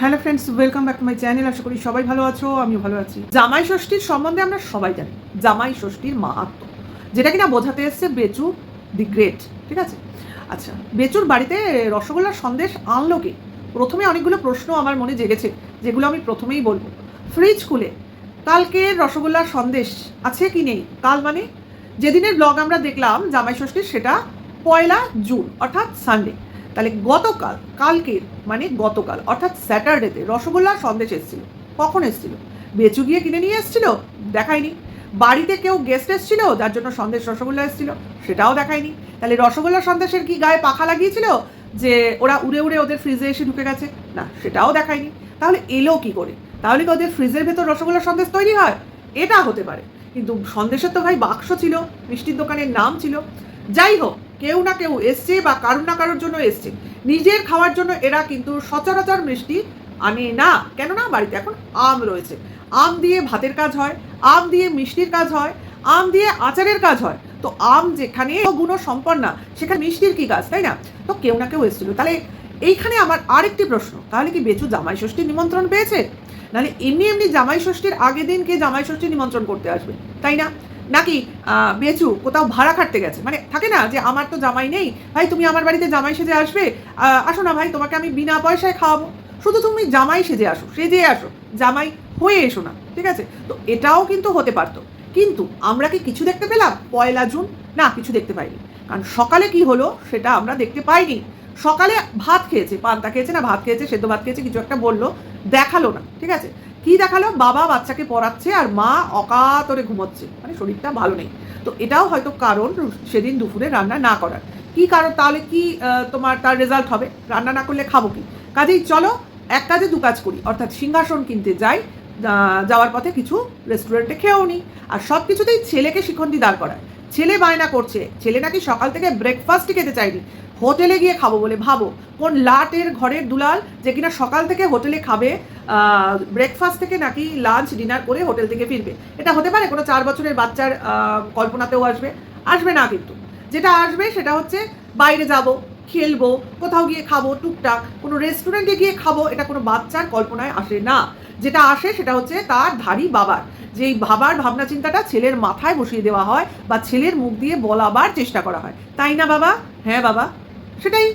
Hello friends welcome back to my channel আশা করি সবাই ভালো আছো, আমিও ভালো আছি। জামাই ষষ্ঠীর সম্বন্ধে আমরা সবাই জানি, জামাই ষষ্ঠীর মাহাত্ম যেটা কিনা বোঝাতে এসছে বেচু দি গ্রেট, ঠিক আছে? আচ্ছা বেচুর বাড়িতে রসগোল্লার সন্দেশ আনলো কে? প্রথমে অনেকগুলো প্রশ্ন আমার মনে জেগেছে, যেগুলো আমি প্রথমেই বলব। ফ্রিজ খুলে, কালকের রসগোল্লার সন্দেশ আছে কি নেই? কাল মানে? যেদিনের ব্লগ আমরা দেখলাম জামাই ষষ্ঠীর, সেটা পয়লা জুন, অর্থাৎ সানডে তাহলে গতকাল, কালকের মানে গতকাল, অর্থাৎ স্যাটারডেতে রসগোল্লার সন্দেশ এসেছিল। কখন এসেছিল? বেচু গিয়ে কিনে নিয়ে এসেছিল? দেখায়নি। বাড়িতে কেউ গেস্ট এসেছিল? যার জন্য সন্দেশ রসগোল্লা এসেছিল? সেটাও দেখায়নি। তাহলে রসগোল্লা সন্দেশের কি গায়ে পাখা লাগিয়েছিল? যে ওরা উড়ে উড়ে ওদের ফ্রিজে এসে ঢুকে গেছে? না, সেটাও দেখায়নি। তাহলে এলো কি করে? তাহলে কি ওদের ফ্রিজের ভেতর রসগোল্লা সন্দেশ তৈরি হয়? এটা হতে পারে। কিন্তু সন্দেশের তো ভাই বাক্স ছিল, মিষ্টির দোকানের নাম ছিল। যাই হোক কেউ না কেউ এসছে বা কারোর না কারোর জন্য এসছে। নিজের খাওয়ার জন্য এরা কিন্তু সচরাচর মিষ্টি আনে না। কেননা বাড়িতে এখন আম রয়েছে। আম দিয়ে ভাতের কাজ হয়, আম দিয়ে মিষ্টির কাজ হয়, আম দিয়ে আচারের কাজ হয়। তো আম যেখানে গুণ সম্পন্না, সেখানে মিষ্টির কি কাজ, তাই না? তো কেউ না কেউ এসেছিল। তাহলে এইখানে আমার আরেকটি প্রশ্ন, তাহলে কি বেচু জামাই ষষ্ঠীর নিমন্ত্রণ পেয়েছে? নাহলে এমনি এমনি জামাই ষষ্ঠীর আগের দিন কে জামাই ষষ্ঠী নিমন্ত্রণ করতে আসবে, তাই না? নাকি বেচু কোথাও ভাড়া খাটতে গেছে? মানে থাকে না যে আমার তো জামাই নেই, ভাই তুমি আমার বাড়িতে জামাই সেজে আসবে আসো না ভাই, তোমাকে আমি বিনা পয়সায় খাওয়াবো। শুধু তুমি জামাই সেজে আসো সেজে আসো, জামাই হয়ে এসো না, ঠিক আছে? তো এটাও কিন্তু হতে পারতো। কিন্তু আমরা কি কিছু দেখতে পেলাম? পয়লা জুন? না, কিছু দেখতে পাইনি। কারণ সকালে কি হলো সেটা আমরা দেখতে পাইনি। সকালে ভাত খেয়েছে, পান্তা খেয়েছে না, ভাত খেয়েছে, সেদ্ধ ভাত খেয়েছে, কিছু একটা বলল, দেখাল না, ঠিক আছে? কি দেখাল? বাবা বাচ্চাকে পড়াচ্ছে আর মা অকাতরে ঘুমোচ্ছে। মানে শরীরটা ভালো নেই। তো এটাও হয়তো কারণ সেদিন দুপুরে রান্না না করার। কি কারণ? তাহলে কি তোমার তার রেজাল্ট হবে? রান্না না করলে খাব কি? কাজেই চলো, এক কাজে দু কাজ করি। অর্থাৎ সিংহাসন কিনতে যাই যাওয়ার পথে কিছু রেস্টুরেন্টে খেয়েও নিই আর সব কিছুতেই ছেলেকে শিখন্দি দাঁড় করায়। ছেলে বায়না করছে। ছেলে নাকি সকাল থেকে ব্রেকফাস্টই খেতে চায়নি হোটেলে গিয়ে খাব বলে ভাবো। কোন লাটের ঘরের দুলাল যে কিনা সকাল থেকে হোটেলে খাবে ব্রেকফাস্ট থেকে নাকি লাঞ্চ ডিনার করে হোটেল থেকে ফিরবে। এটা হতে পারে কোনো চার বছরের বাচ্চার কল্পনাতেও আসবে। আসবে না কিন্তু। যেটা আসবে সেটা হচ্ছে বাইরে যাব, খেলব, কোথাও গিয়ে খাব, টুকটাক। কোনো রেস্টুরেন্টে গিয়ে খাব, এটা কোনো বাচ্চার কল্পনায় আসে না। যেটা আসে সেটা হচ্ছে তার ধারী বাবার। যেই ভাবার ভাবনা চিন্তাটা ছেলের মাথায় বসিয়ে দেওয়া হয় বা ছেলের মুখ দিয়ে বলাবার চেষ্টা করা হয়। তাই না বাবা? হ্যাঁ বাবা। সেটাই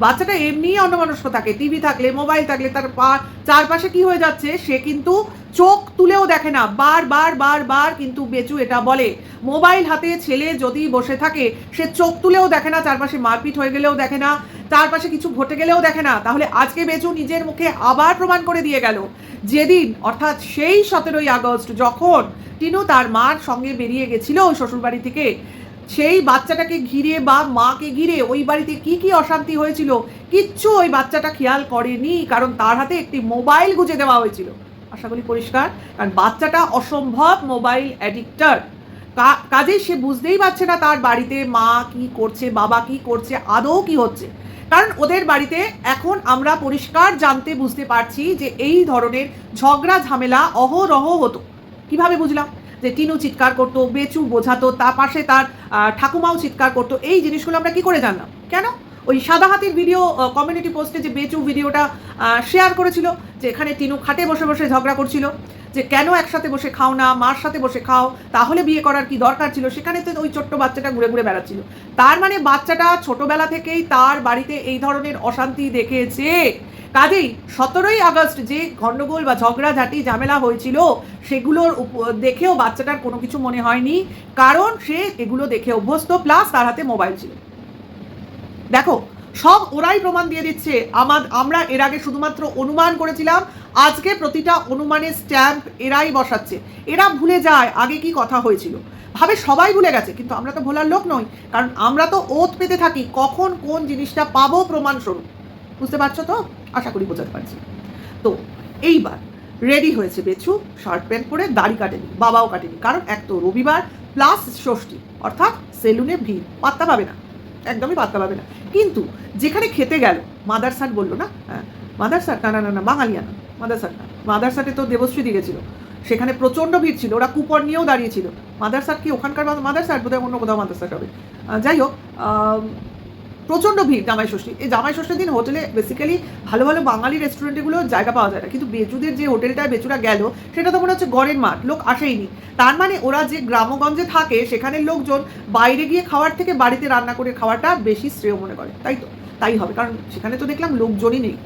বাচ্চাটা এমনিই অন্যমনস্ক থাকে, টিভি থাকলে, মোবাইল থাকলে, তার পা চারপাশে কি হয়ে যাচ্ছে, সে কিন্তু চোখ তুলেও দেখে না, বার বার বার বার কিন্তু বেচু এটা বলে। মোবাইল হাতে ছেলে যদি বসে থাকে, সে চোখ তুলেও দেখে না, চারপাশে মারপিট হয়ে গেলেও দেখে না, চারপাশে কিছু ঘটে গেলেও দেখে না, তাহলে আজকে বেচু নিজের মুখে আবার প্রমাণ করে দিয়ে গেল। যেদিন, অর্থাৎ সেই সতেরোই আগস্ট, যখন টিনু তার মার সঙ্গে বেরিয়ে গেছিল ওই শ্বশুরবাড়ি থেকে সেই বাচ্চাটাকে ঘিরে বা মাকে ঘিরে ওই বাড়িতে কি কি অশান্তি হয়েছিল, কিচ্ছু ওই বাচ্চাটা খেয়াল করেনি, কারণ তার হাতে একটি মোবাইল গুজে দেওয়া হয়েছিল। আশা করি পরিষ্কার, কারণ বাচ্চাটা অসম্ভব মোবাইল অ্যাডিক্টার কাজে সে বুঝতেই পারছে না তার বাড়িতে মা কি করছে, বাবা কি করছে, আদৌ কি হচ্ছে। কারণ ওদের বাড়িতে এখন আমরা পরিষ্কার জানতে বুঝতে পারছি যে এই ধরনের ঝগড়া, ঝামেলা, অহরহ হতো। কীভাবে বুঝলাম? যে টিনু চিৎকার করতো, বেচু বোঝাতো তার পাশে তার ঠাকুমাও চিৎকার করতো। এই জিনিসগুলো আমরা কি করে জানলাম? কেন? ওই সাদা হাতির ভিডিও কমিউনিটি পোস্টে যে বেচু ভিডিওটা শেয়ার করেছিল, যে এখানে টিনু খাটে বসে বসে ঝগড়া করছিল, যে কেন একসাথে বসে খাও না, মার সাথে বসে খাও, তাহলে বিয়ে করার কি দরকার ছিল? সেখানে তো ওই ছোট্ট বাচ্চাটা ঘুরে ঘুরে বেড়াচ্ছিল। তার মানে বাচ্চাটা ছোটবেলা থেকেই তার বাড়িতে এই ধরনের অশান্তি দেখেছে। কাজেই সতেরোই আগস্ট যে গণ্ডগোল বা ঝগড়াঝাটি, ঝামেলা হয়েছিল, সেগুলোর দেখেও বাচ্চাটার কোনো কিছু মনে হয়নি। কারণ সে এগুলো দেখে অভ্যস্ত, প্লাস তার হাতে মোবাইল ছিল। দেখো, সব ওরাই প্রমাণ দিয়ে দিচ্ছে। আমার আমরা এর আগে শুধুমাত্র অনুমান করেছিলাম, আজকে প্রতিটা অনুমানের স্ট্যাম্প এরাই বসাচ্ছে। এরা ভুলে যায় আগে কি কথা হয়েছিল। ভাবে সবাই ভুলে গেছে, কিন্তু আমরা তো ভোলার লোক নই, কারণ আমরা তো ওত পেতে থাকি, কখন কোন জিনিসটা পাবো প্রমাণস্বরূপ। বুঝতে পারছ তো? আশা করি বোঝাতে পারছি। তো এইবার রেডি হয়েছে বেছু শার্ট প্যান্ট পরে দাড়ি কাটেনি, বাবাও কাটেনি। কারণ এক তো রবিবার প্লাস ষষ্ঠী। অর্থাৎ সেলুনে ভিড়, পাত্তা পাবে না। একদমই পাত্তা পাবে না। কিন্তু যেখানে খেতে গেল মাদার মাদারসাট বলল না হ্যাঁ মাদারসাট না না না না বাঙালিয়ানা মাদারসাট না। মাদার মাদারসাটে তো দেবশ্রী গেছিল সেখানে প্রচণ্ড ভিড় ছিল, ওরা কুপন নিয়েও দাঁড়িয়েছিল মাদার মাদারসাট কি ওখানকার মাদার মাদারসাট বোধহয় অন্য কোথাও মাদারসাট হবে। যাই হোক প্রচণ্ড ভিড় জামাই ষষ্ঠী। এই জামাই ষষ্ঠীর দিন হোটেলে বেসিক্যালি ভালো ভালো বাঙালি রেস্টুরেন্টগুলো জায়গা পাওয়া যায় না। কিন্তু বেচুদের যে হোটেলটায় বেচুরা গেল, সেটা তো মনে হচ্ছে গড়ের মাঠ, লোক আসেইনি। তার মানে ওরা যে গ্রামগঞ্জে থাকে, সেখানের লোকজন বাইরে গিয়ে খাওয়ার থেকে বাড়িতে রান্না করে খাওয়াটা বেশি শ্রেয় মনে করে। তাই তো, তাই হবে। কারণ সেখানে তো দেখলাম লোকজনই নেই।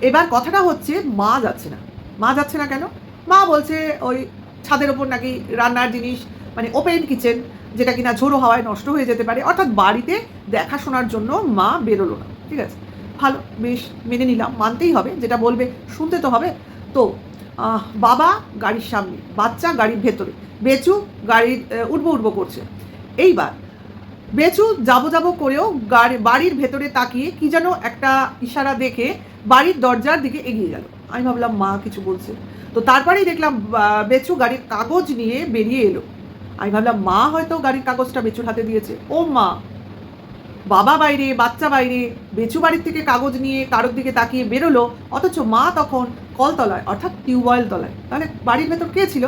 এবার কথাটা হচ্ছে মা যাচ্ছে না। মা যাচ্ছে না কেন? মা বলছে ওই ছাদের ওপর নাকি রান্নার জিনিস মানে ওপেন কিচেন যেটা কিনা ঝোড়ো হাওয়ায় নষ্ট হয়ে যেতে পারে। অর্থাৎ বাড়িতে দেখাশোনার জন্য মা বেরোলো না। ঠিক আছে? ভালো, বেশ, মেনে নিলাম। মানতেই হবে। যেটা বলবে, শুনতে তো হবে। তো বাবা গাড়ির সামনে, বাচ্চা গাড়ির ভেতরে। বেচু গাড়ির উঠবো উঠবো করছে। এইবার, বেচু যাব যাব করেও গাড়ি, বাড়ির ভেতরে তাকিয়ে কি যেন একটা ইশারা দেখে বাড়ির দরজার দিকে এগিয়ে গেল। আমি ভাবলাম, মা কিছু বলছে। তো তারপরেই দেখলাম বেচু গাড়ির কাগজ নিয়ে বেরিয়ে এলো। আমি ভাবলাম, মা হয়তো গাড়ির কাগজটা বেচুর হাতে দিয়েছে। ও মা, বাবা বাইরে, বাচ্চা বাইরে, বেচু বাড়ির থেকে কাগজ নিয়ে কারোর দিকে তাকিয়ে বেরোলো, অথচ মা তখন কলতলায়, অর্থাৎ টিউবওয়েল তলায়। তাহলে বাড়ির ভেতর কে ছিল?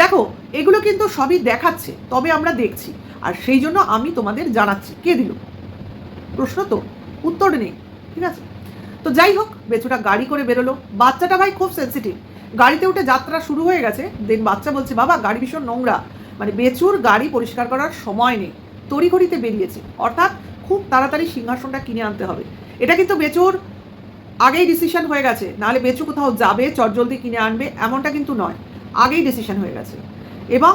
দেখো, এগুলো কিন্তু সবই দেখাচ্ছে, তবে আমরা দেখছি। আর সেই জন্য আমি তোমাদের জানাচ্ছি, কে দিল? প্রশ্ন তো, উত্তর নেই, ঠিক আছে? তো যাই হোক, বেচুটা গাড়ি করে বেরোলো। বাচ্চাটা ভাই খুব সেন্সিটিভ গাড়িতে উঠে যাত্রা শুরু হয়ে গেছে দেন বাচ্চা বলছে, বাবা, গাড়ি ভীষণ নোংরা। মানে বেচুর গাড়ি পরিষ্কার করার সময় নেই। তড়িঘড়িতে বেরিয়েছে। অর্থাৎ খুব তাড়াতাড়ি সিংহাসনটা কিনে আনতে হবে। এটা কিন্তু বেচুর আগেই ডিসিশন হয়ে গেছে। নাহলে বেচু কোথাও যাবে, চটজলদি কিনে আনবে, এমনটা কিন্তু নয়। আগেই ডিসিশন হয়ে গেছে। এবং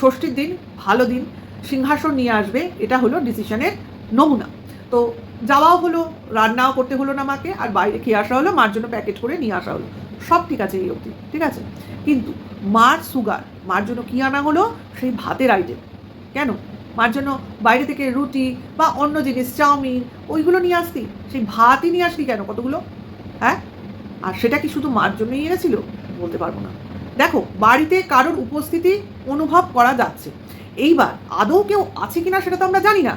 ষষ্ঠীর দিন, ভালো দিন, সিংহাসন নিয়ে আসবে। এটা হলো ডিসিশনের নমুনা। তো যাওয়াও হলো, রান্নাও করতে হলো না মাকে, আর বাইরে খেয়ে আসা হলো, মার জন্য প্যাকেট করে নিয়ে আসা হলো। সব ঠিক আছে এই অবধি, ঠিক আছে? কিন্তু মার সুগার, মার জন্য কী আনা হলো? সেই ভাতের আইটেম কেন? মার জন্য বাইরে থেকে রুটি বা অন্য জিনিস, চাউমিন, ওইগুলো নিয়ে আসতি? সেই ভাতই নিয়ে আসলি কেন কতগুলো? হ্যাঁ? আর সেটা কি শুধু মার জন্যই এনেছিল? বলতে পারব না। দেখো, বাড়িতে কারোর উপস্থিতি অনুভব করা যাচ্ছে। এইবার আদৌ কেউ আছে কিনা সেটা তো আমরা জানি না।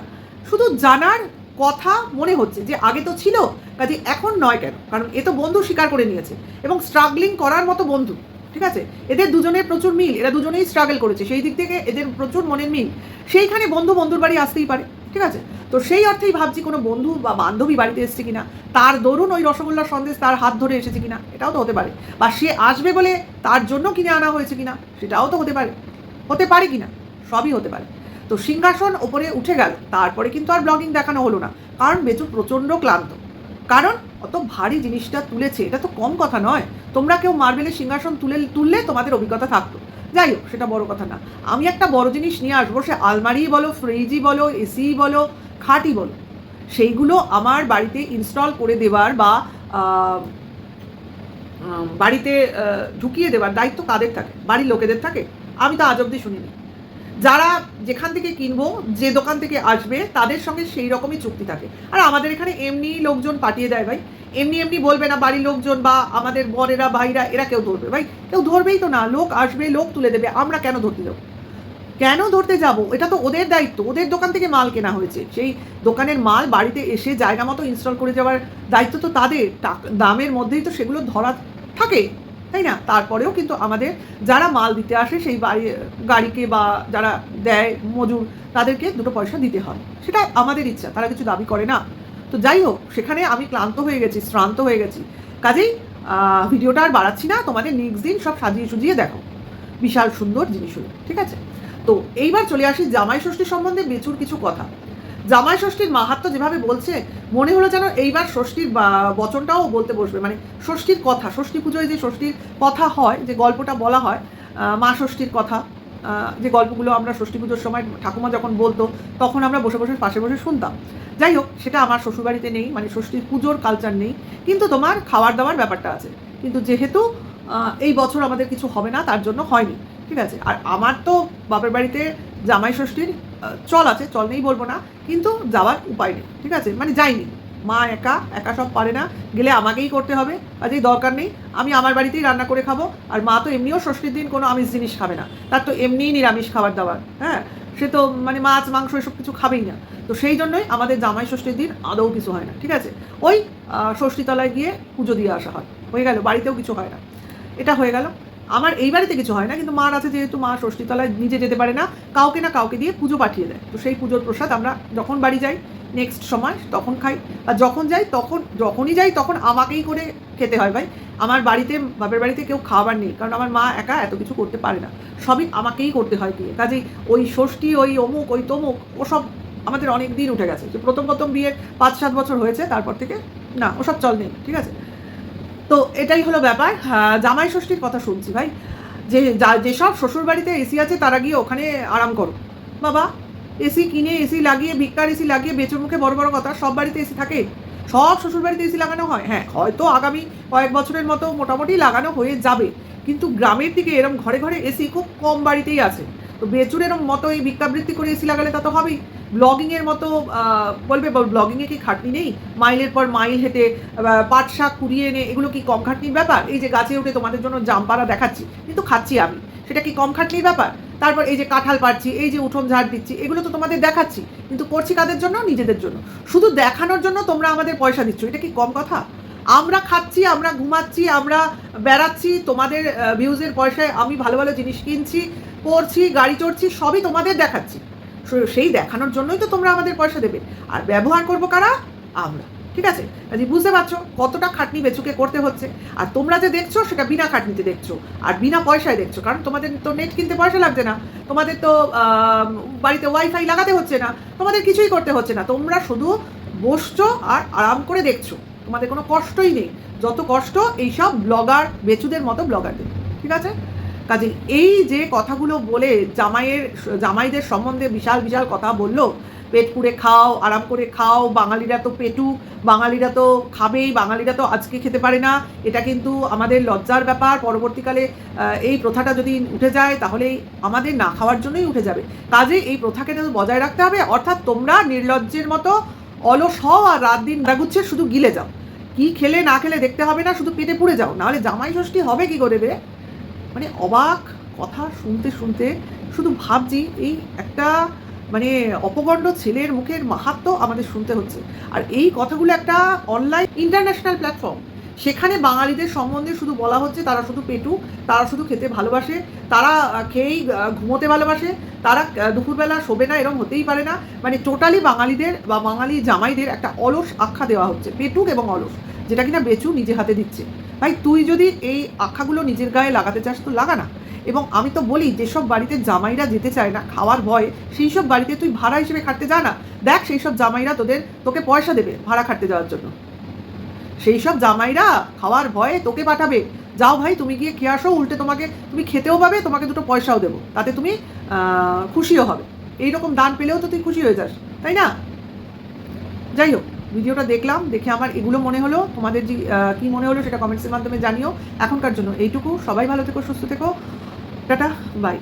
শুধু জানার কথা মনে হচ্ছে যে আগে তো ছিল, কাজে এখন নয় কেন? কারণ এ তো বন্ধু স্বীকার করে নিয়েছে এবং স্ট্রাগলিং করার মতো বন্ধু। ঠিক আছে? এদের দুজনের প্রচুর মিল, এরা দুজনেই স্ট্রাগল করেছে। সেই দিক থেকে এদের প্রচুর মনের মিল। সেইখানে বন্ধু বন্ধুর বাড়ি আসতেই পারে, ঠিক আছে? তো সেই অর্থেই ভাবছি কোনো বন্ধু বা বান্ধবী বাড়িতে এসছে কিনা, তার দরুন ওই রসগোল্লার সন্দেশ তার হাত ধরে এসেছে কিনা, এটাও তো হতে পারে। বা সে আসবে বলে তার জন্য কিনে আনা হয়েছে কিনা, সেটাও তো হতে পারে। হতে পারে কিনা, সবই হতে পারে। তো সিংহাসন ওপরে উঠে গেল, তারপরে কিন্তু আর ব্লগিং দেখানো হলো না, কারণ বেচু প্রচণ্ড ক্লান্ত। কারণ অত ভারী জিনিসটা তুলেছে, এটা তো কম কথা নয়। তোমরা কেউ মার্বেলের সিংহাসন তুলে, তুললে তোমাদের অভিজ্ঞতা থাকতো। যাই হোক, সেটা বড় কথা না। আমি একটা বড় জিনিস নিয়ে আসব, সে আলমারি বলো, ফ্রিজই বলো, এসি বলো, খাটই বলো। সেইগুলো আমার বাড়িতে ইনস্টল করে দেওয়ার বা বাড়িতে ঢুকিয়ে দেওয়ার দায়িত্ব কাদের থাকে? বাড়ির লোকেদের থাকে? আমি তো আজ অব্দি শুনিনি। যারা যেখান থেকে কিনবো, যে দোকান থেকে আসবে, তাদের সঙ্গে সেই রকমই চুক্তি থাকে। আর আমাদের এখানে এমনি লোকজন পাঠিয়ে দেয় ভাই। এমনি এমনি বলবে না বাড়ির লোকজন বা আমাদের বরেরা, ভাইরা, এরা কেউ ধরবে। ভাই, কেউ ধরবেই তো না। লোক আসবে, লোক তুলে দেবে। আমরা কেন ধরতে যাব? কেন ধরতে যাব? এটা তো ওদের দায়িত্ব। ওদের দোকান থেকে মাল কেনা হয়েছে। সেই দোকানের মাল বাড়িতে এসে জায়গা মতো ইনস্টল করে যাওয়ার দায়িত্ব তো তাদের। দামের মধ্যেই তো সেগুলো ধরা থাকে। তাই না? তারপরেও কিন্তু আমাদের যারা মাল দিতে আসে সেই বাড়ি, গাড়িকে বা যারা দেয় মজুর, তাদেরকে দুটো পয়সা দিতে হয়। সেটা আমাদের ইচ্ছা, তারা কিছু দাবি করে না। তো যাই হোক, সেখানে আমি ক্লান্ত হয়ে গেছি, শ্রান্ত হয়ে গেছি। কাজেই ভিডিওটা আর বাড়াচ্ছি না, তোমাদের নেক্সট দিন সব সাজিয়ে সুজিয়ে দেখো। বিশাল সুন্দর জিনিসগুলো, ঠিক আছে? তো এইবার চলে আসি জামাই ষষ্ঠী সম্বন্ধে বেচুর কিছু কথা। জামাই ষষ্ঠীর মাহাত্ম যেভাবে বলছে, মনে হলো যেন এইবার ষষ্ঠীর বচনটাও বলতে বসবে। মানে ষষ্ঠীর কথা, ষষ্ঠী পুজোয় যে ষষ্ঠীর কথা হয়, যে গল্পটা বলা হয় মা ষষ্ঠীর কথা যে গল্পগুলো আমরা ষষ্ঠী পুজোর সময় ঠাকুমা যখন বলতো, তখন আমরা বসে বসে, পাশে বসে শুনতাম। যাই হোক, সেটা আমার শ্বশুরবাড়িতে নেই মানে ষষ্ঠীর পুজোর কালচার নেই, কিন্তু তোমার খাওয়ার দাওয়ার ব্যাপারটা আছে। কিন্তু যেহেতু এই বছর আমাদের কিছু হবে না, তার জন্য হয়নি। ঠিক আছে? আর আমার তো বাপের বাড়িতে জামাই ষষ্ঠীর চল আছে, চল নেই বলব না, কিন্তু যাওয়ার উপায় নেই, ঠিক আছে? মানে যাইনি। মা একা একা সব পারে না, গেলে আমাকেই করতে হবে কাজেই দরকার নেই, আমি আমার বাড়িতেই রান্না করে খাব, আর মা তো এমনিও ষষ্ঠীর দিন কোনো আমিষ জিনিস খাবে না, তার তো এমনিই নিরামিষ খাবার দাবার হ্যাঁ? সে তো মানে মাছ, মাংস এসব কিছু খাবেই না, তো সেই জন্যই আমাদের জামাই ষষ্ঠীর দিন আদৌ কিছু হয় না, ঠিক আছে? ওই ষষ্ঠীতলায় গিয়ে পুজো দিয়ে আসা হয়, হয়ে গেল, বাড়িতেও কিছু হয় না। এটা হয়ে গেল। আমার এই বাড়িতে কিছু হয় না, কিন্তু মার আছে যেহেতু, মা ষষ্ঠীতলায় নিজে যেতে পারে না, কাউকে না কাউকে দিয়ে পুজো পাঠিয়ে দেয়। তো সেই পুজোর প্রসাদ আমরা যখন বাড়ি যাই নেক্সট সময় তখন খাই। আর যখন যাই তখন, যখনই যাই তখন আমাকেই করে খেতে হয় ভাই। আমার বাড়িতে, বাপের বাড়িতে কেউ খাবার নেই, কারণ আমার মা একা এত কিছু করতে পারে না। সবই আমাকেই করতে হয় দিয়ে কাজেই ওই ষষ্ঠী, ওই অমুক, ওই তমুক ওসব আমাদের অনেক দিন উঠে গেছে। যে প্রথম প্রথম বিয়ের পাঁচ সাত বছর হয়েছে, তারপর থেকে না, ওসব চল নেই, ঠিক আছে? তো এটাই হলো ব্যাপার। হ্যাঁ, জামাই ষষ্ঠীর কথা শুনছি ভাই। যে যা- যেসব শ্বশুর বাড়িতে এসি আছে তারা গিয়ে ওখানে আরাম করো। বাবা এসি কিনে এসি লাগিয়ে ভিক্ষার এসি লাগিয়ে বেচুর মুখে বড় বড় কথা সব বাড়িতে এসি থাকে? সব শ্বশুর বাড়িতে এসি লাগানো হয়? হ্যাঁ হয়তো আগামী কয়েক বছরের মতো মোটামুটি লাগানো হয়ে যাবে। কিন্তু গ্রামের দিকে এরম ঘরে ঘরে এসি খুব কম বাড়িতেই আছে। তো বেচুর এরম মতো এই ভিক্ষাবৃত্তি করে এসি লাগালে তা তো হবেই। ব্লগিংয়ের মতো বলবে ব্লগিংয়ে কি খাটনি নেই? মাইলের পর মাইল হেঁটে পাট শাক কুড়িয়ে এনে, এগুলো কি কম খাটনির ব্যাপার? এই যে গাছে উঠে তোমাদের জন্য জামপাড়া দেখাচ্ছি, কিন্তু খাচ্ছি আমি। সেটা কি কম খাটনির ব্যাপার? তারপর এই যে কাঁঠাল পাড়ছি, এই যে উঠোন ঝাড় দিচ্ছি, এগুলো তো তোমাদের দেখাচ্ছি, কিন্তু করছি কাদের জন্য? নিজেদের জন্য। শুধু দেখানোর জন্য তোমরা আমাদের পয়সা দিচ্ছ, এটা কি কম কথা? আমরা খাচ্ছি, আমরা ঘুমাচ্ছি, আমরা বেড়াচ্ছি, তোমাদের ভিউজের পয়সায় আমি ভালো ভালো জিনিস কিনছি পড়ছি, গাড়ি চড়ছি, সবই তোমাদের দেখাচ্ছি। সেই দেখানোর জন্যই তো তোমরা আমাদের পয়সা দেবে। আর ব্যবহার করব কারা? আমরা, ঠিক আছে? কাজে বুঝতে পারছ কতটা খাটনি বেচুকে করতে হচ্ছে। আর তোমরা যে দেখছ, সেটা বিনা খাটনিতে দেখছ। আর বিনা পয়সায় দেখছ। কারণ তোমাদের তো নেট কিনতে পয়সা লাগছে না। তোমাদের তো বাড়িতে ওয়াইফাই লাগাতে হচ্ছে না। তোমাদের কিছুই করতে হচ্ছে না। তোমরা শুধু বসছো আর আরাম করে দেখছ। তোমাদের কোনো কষ্টই নেই। যত কষ্ট, এইসব ব্লগার, বেচুদের মতো ব্লগারদের। ঠিক আছে? কাজে এই যে কথাগুলো বলে জামাইয়ের, জামাইদের সম্বন্ধে বিশাল বিশাল কথা বলল, পেট পুড়ে খাও, আরাম করে খাও, বাঙালিরা তো পেটু, বাঙালিরা তো খাবেই, বাঙালিরা তো আজকে খেতে পারে না, এটা কিন্তু আমাদের লজ্জার ব্যাপার, পরবর্তীকালে এই প্রথাটা যদি উঠে যায় তাহলে আমাদের না খাওয়ার জন্যই উঠে যাবে। কাজে এই প্রথাকে তো বজায় রাখতে হবে, অর্থাৎ তোমরা নির্লজ্জের মতো অলস হও আর রাত দিন দাগুচ্ছে শুধু গিলে যাও। কি খেলে না খেলে দেখতে হবে না, শুধু পেটে পুড়ে যাও, নাহলে জামাই ষষ্ঠী হবে কি করে রে? মানে অবাক কথা শুনতে শুনতে শুধু ভাবছি এই একটা মানে অপগণ্ড ছেলের মুখের মাহাত্ম আমাদের শুনতে হচ্ছে। আর এই কথাগুলো একটা অনলাইন ইন্টারন্যাশনাল প্ল্যাটফর্ম সেখানে বাঙালিদের সম্বন্ধে শুধু বলা হচ্ছে তারা শুধু পেটু, তারা শুধু খেতে ভালোবাসে, তারা খেয়েই ঘুমোতে ভালোবাসে, তারা দুপুরবেলা শোবে না এরকম হতেই পারে না। মানে টোটালি বাঙালিদের বা বাঙালি জামাইদের একটা অলস আখ্যা দেওয়া হচ্ছে, পেটুক এবং অলস, যেটা কিনা বেচু নিজে হাতে দিচ্ছে। ভাই, তুই যদি এই আখ্যাগুলো নিজের গায়ে লাগাতে চাস তো লাগা না। এবং আমি তো বলি, যেসব বাড়িতে জামাইরা যেতে চায় না, খাওয়ার ভয়ে, সেই সব বাড়িতে তুই ভাড়া হিসেবে খাটতে যা না। দেখ, সেই সব জামাইরা তোদের, তোকে পয়সা দেবে ভাড়া খাটতে যাওয়ার জন্য। সেই সব জামাইরা খাওয়ার ভয়ে তোকে পাঠাবে। যাও ভাই, তুমি গিয়ে খেয়ে আসো, উল্টে তোমাকে, তুমি খেতেও পাবে, তোমাকে দুটো পয়সাও দেবো। তাতে তুমি খুশিও হবে। এইরকম দান পেলেও তো তুই খুশি হয়ে যাস, তাই না? যাই হোক। ভিডিওটা দেখলাম, দেখে আমার এগুলো মনে হলো, তোমাদের যে কী মনে হলো সেটা কমেন্টসের মাধ্যমে জানিও। এখনকার জন্য এইটুকু, সবাই ভালো থেকো, সুস্থ থেকো। Tata bye